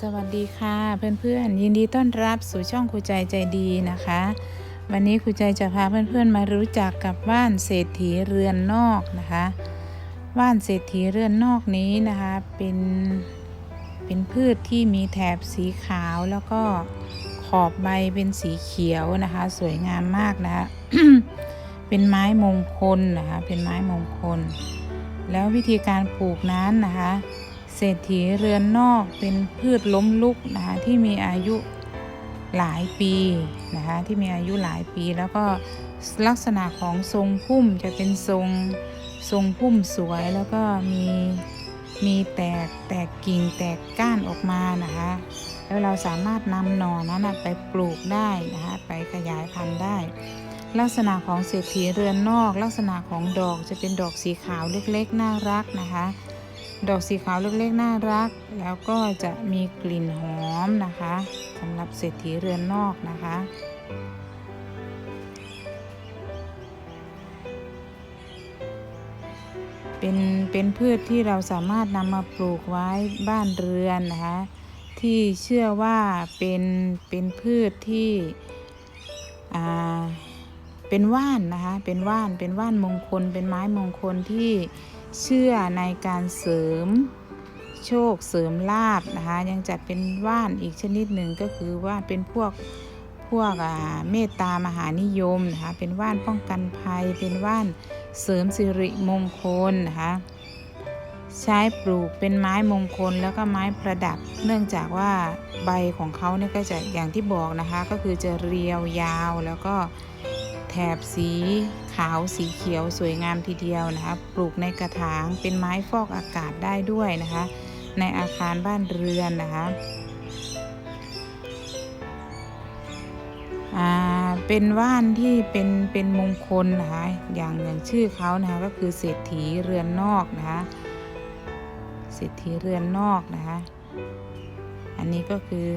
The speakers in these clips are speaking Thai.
สวัสดีค่ะเพื่อนๆ ยินดีต้อนรับสู่ช่องครูใจใจดีนะคะ วันนี้ครูใจจะพาเพื่อนๆมารู้จักกับว่านเศรษฐีเรือนนอกนะคะว่านเศรษฐีเรือนนอกนี้นะคะเป็นเป็นพืชที่มีแถบสีขาวแล้วก็ขอบใบเป็นสีเขียวนะคะ สวยงามมากนะคะเป็นไม้มงคลนะคะเป็นไม้มงคล แล้ววิธีการปลูกนั้นนะคะ เศรษฐีเรือนนอกเป็นพืชล้มลุกนะคะที่มีอายุหลายปีนะคะที่มีอายุหลายปีแล้วก็ลักษณะของทรงพุ่มจะเป็นทรงทรงพุ่มสวยแล้วก็มีมีแตกแตกกิ่งแตกก้านออกมานะคะแล้วเราสามารถนำหน่อนั้นไปปลูกได้นะคะไปขยายพันธุ์ได้ ลักษณะของเศรษฐีเรือนนอก ลักษณะของดอกจะเป็นดอกสีขาวเล็กๆน่ารักนะคะ ดอกสีขาวเล็กๆน่ารัก แล้วก็จะมีกลิ่นหอมนะคะสำหรับเศรษฐีเรือนนอกนะคะ เป็นเป็นพืชที่เราสามารถนำมาปลูกไว้บ้านเรือนนะคะที่เชื่อว่าเป็นเป็นพืชที่อ่าเป็นว่านนะคะเป็นว่านเป็นว่านมงคล เป็นไม้มงคลที่ เชื่อในการเสริมโชคเสริมลาบนะคะ ยังจัดเป็นว่านอีกชนิดหนึ่งก็คือว่านเป็นพวกพวกอ่าเมตตามหานิยมนะคะเป็นว่านป้องกันภัย เป็นว่านเสริมสิริมงคลนะคะ ใช้ปลูกเป็นไม้มงคลแล้วก็ไม้ประดับ เนื่องจากว่าใบของเขาเนี่ยก็จะอย่างที่บอกนะคะ ก็คือจะเรียวยาวแล้วก็แถบสีขาวสีเขียวสวยงามทีเดียวนะคะ ปลูกในกระถางเป็นไม้ฟอกอากาศได้ด้วยนะคะ ในอาคารบ้านเรือนนะคะอ่าเป็นว่านที่เป็นเป็นมงคลนะคะอย่างอย่างชื่อเขานะคะก็คือเศรษฐีเรือนนอกนะคะ เศรษฐีเรือนนอกนะคะ อันนี้ก็คือ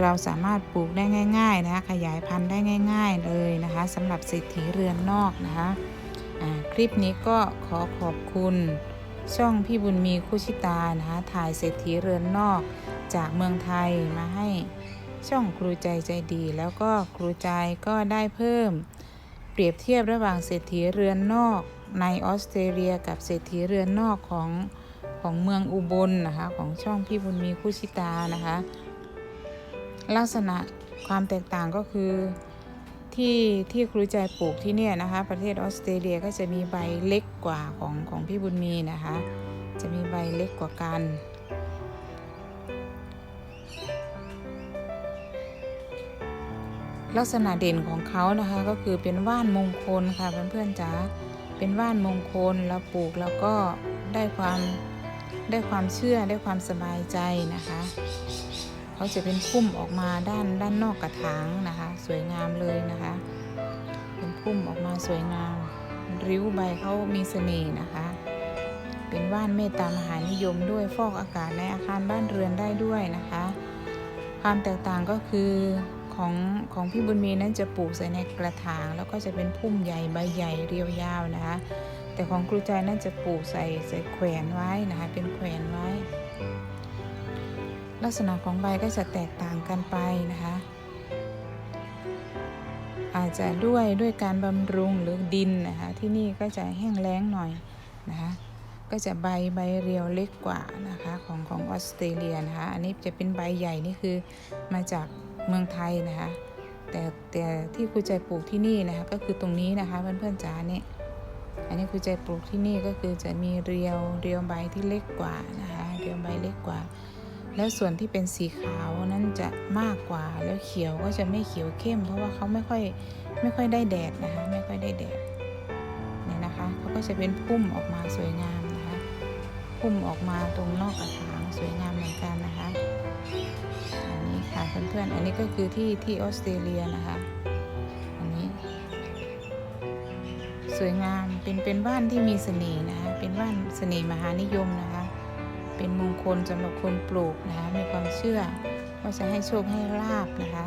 เราสามารถปลูกได้ง่าย ๆ นะคะขยายพันธุ์ได้ง่าย ๆ เลยนะคะสำหรับเศรษฐีเรือนนอกนะคะคลิปนี้ก็ขอขอบคุณช่องพี่บุญมีคุชิตานะคะถ่ายเศรษฐีเรือนนอกจากเมืองไทยมาให้ช่องครูใจใจดี แล้วก็ครูใจก็ได้เพิ่ม เปรียบเทียบระหว่างเศรษฐีเรือนนอกในออสเตรเลียกับเศรษฐีเรือนนอกของ ของเมืองอุบลนะคะของช่องพี่บุญมีคุชิตานะคะลักษณะความแตกต่างก็คือที่ที่ครูใจปลูกที่เนี่ยนะคะ ประเทศออสเตรเลียก็จะมีใบเล็กกว่าของของพี่บุญมีนะคะ จะมีใบเล็กกว่ากันลักษณะเด่นของเขานะคะก็คือเป็นว่านมงคลค่ะเพื่อนๆจ๋าเป็นว่านมงคลแล้วปลูกแล้วก็ได้ความ ได้ความเชื่อได้ความสบายใจนะคะ เขาจะเป็นพุ่มออกมาด้านด้านนอกกระถางนะคะ สวยงามเลยนะคะ เป็นพุ่มออกมาสวยงาม ริ้วใบเขามีเสน่ห์นะคะ เป็นว่านเมตตามหานิยมด้วยฟอกอากาศในอาคารบ้านเรือนได้ด้วยนะคะ ความแตกต่างก็คือของของพี่บุญมีนั้นจะปลูกใส่ในกระถาง แล้วก็จะเป็นพุ่มใหญ่ใบใหญ่เรียวยาวนะคะ แต่ของครูใจนั่นจะปลูกใส่ใส่แขวนไว้นะคะ เป็นแขวนไว้ ลักษณะของใบก็จะแตกต่างกันไปนะคะ อาจจะด้วยด้วยการบำรุงหรือดินนะคะ ที่นี่ก็จะแห้งแล้งหน่อยนะคะก็จะใบใบเรียวเล็กกว่านะคะของของออสเตรเลียนะคะอันนี้จะเป็นใบใหญ่นี่คือมาจากเมืองไทยนะคะแต่แต่ที่ครูใจปลูกที่นี่นะคะก็คือตรงนี้นะคะเพื่อนๆจ๋าเนี่ย อันนี้คือใจปลูกที่นี่ก็คือจะมีเรียวเรียวใบที่เล็กกว่านะคะเรียวใบเล็กกว่า แล้วส่วนที่เป็นสีขาวนั้นจะมากกว่าแล้วเขียวก็จะไม่เขียวเข้ม เพราะว่าเขาไม่ค่อยไม่ค่อยได้แดดนะคะไม่ค่อยได้แดดเนี่ยนะคะเขาก็จะเป็นพุ่มออกมาสวยงามนะคะพุ่มออกมาตรงนอกกระถางสวยงามเหมือนกันนะคะอันนี้ค่ะเพื่อนๆอันนี้ก็คือที่ที่ออสเตรเลียนะคะ สวยงาม เป็นเป็นบ้านที่มีเสน่ห์นะคะ เป็นบ้านเสน่ห์มหานิยมนะคะ เป็นมงคลสำหรับคนปลูกนะคะมีความเชื่อว่าจะให้โชคให้ลาบนะคะ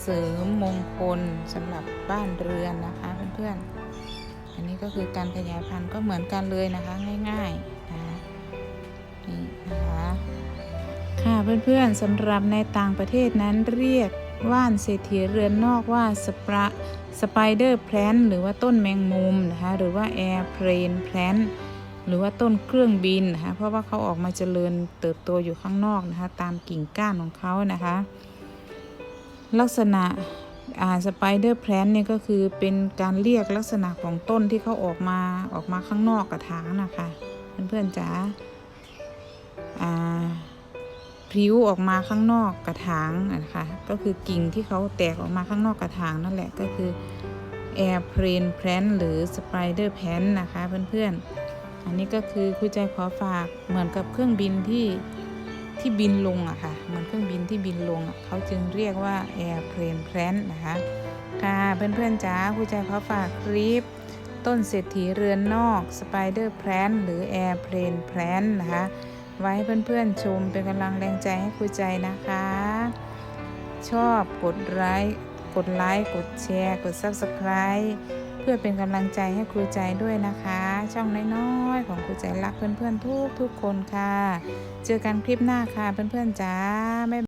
เสริมมงคลสำหรับบ้านเรือนนะคะเพื่อนๆ อันนี้ก็คือการขยายพันธุ์ก็เหมือนกันเลยนะคะง่ายๆนะคะนี่นะคะค่ะเพื่อนๆสำหรับในต่างประเทศนั้นเรียก ว่านเศรษฐีเรือนนอกว่าสปรสไปเดอร์แพลนหรือว่าต้นแมงมุมนะคะหรือว่าแอร์เพลนแพลนหรือว่าต้นเครื่องบินนะคะเพราะว่าเขาออกมาเจริญเติบโตอยู่ข้างนอกนะคะตามกิ่งก้านของเขานะคะ ลักษณะสไปเดอร์แพลนเนี่ยก็คือเป็นการเรียกลักษณะของต้นที่เขาออกมาออกมาข้างนอกกระถางนะคะเพื่อนๆจ๋าอ่า พริ้วออกมาข้างนอกกระถางนะคะก็คือกิ่งที่เขาแตกออกมาข้างนอกกระถางนั่นแหละก็คือแอร์เพลนแพลนหรือสไปเดอร์แพลนนะคะเพื่อนๆ อันนี้ก็คือคุยใจขอฝากเหมือนกับเครื่องบินที่ที่บินลงอะค่ะเหมือนเครื่องบินที่บินลงเขาจึงเรียกว่า airplane plan นะคะค่ะเพื่อนๆจ๋าคุยใจขอฝากคลิปต้นเศรษฐีเรือนนอก spider plan หรือ airplane plan นะคะ ไว้ให้เพื่อนๆชมเป็นกำลังแรงใจให้ครูใจนะคะ ชอบกดไลค์กดไลค์กดแชร์ กด subscribe เพื่อเป็นกำลังใจให้ครูใจด้วยนะคะ ช่องน้อยๆของครูใจรักเพื่อนๆทุกทุกๆคนค่ะ เจอกันคลิปหน้าค่ะเพื่อนๆจ้าแม่